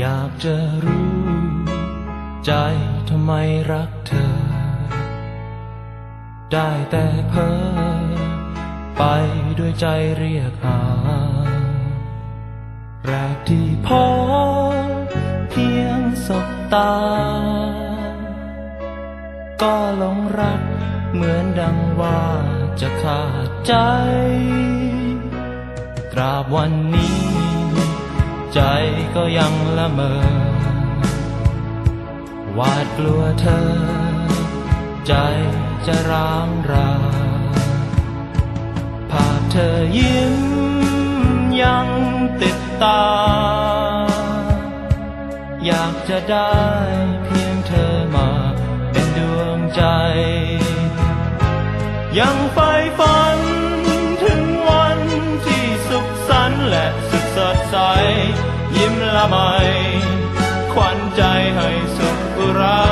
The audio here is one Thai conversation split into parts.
อยากจะรู้ ใจทำไมรักเธอ ได้แต่เพ้อไปด้วยใจเรียกหา แรกที่พบเพียงสบตา ก็หลงรักเหมือนดังว่าจะขาดใจ ตราบวันนี้ ใจก็ยังละเมอหวาดกลัวเธอ ใจจะร้างรา ภาพเธอยิ้มยังติดตา อยากจะได้เพียงเธอมาเป็นดวงใจ ยังฝ่ฝั ยิ้มละไมขวัญใจให้สุขรา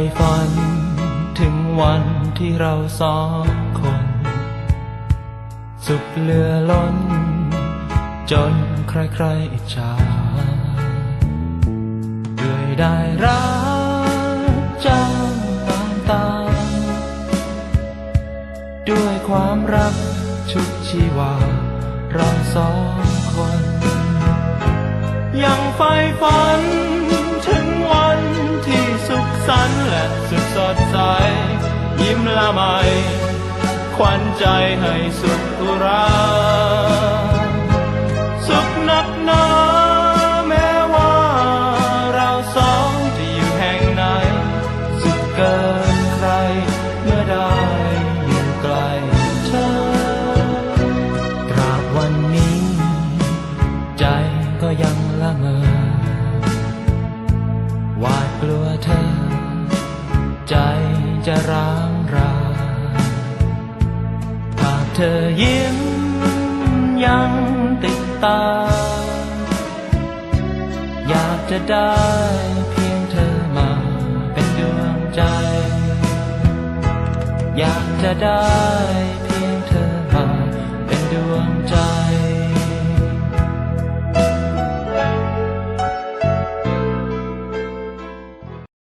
ฝ่ฝัน ถึงวันที่เราสองคน สุขเหลือล้น จนใครๆอิจฉาด้วยได้รักจ้าตามตา ด้วยความรักชุดชีวา เราสองคน ยังใฝ่ฝันถึงวัน นและสุดสดใส ยิ้มละไมขวัญใจให้สุขอุรา จะร้างราหากเธอยิ้มยังติดตา อยากจะได้เพียงเธอมาเป็นดวงใจ อยากจะได้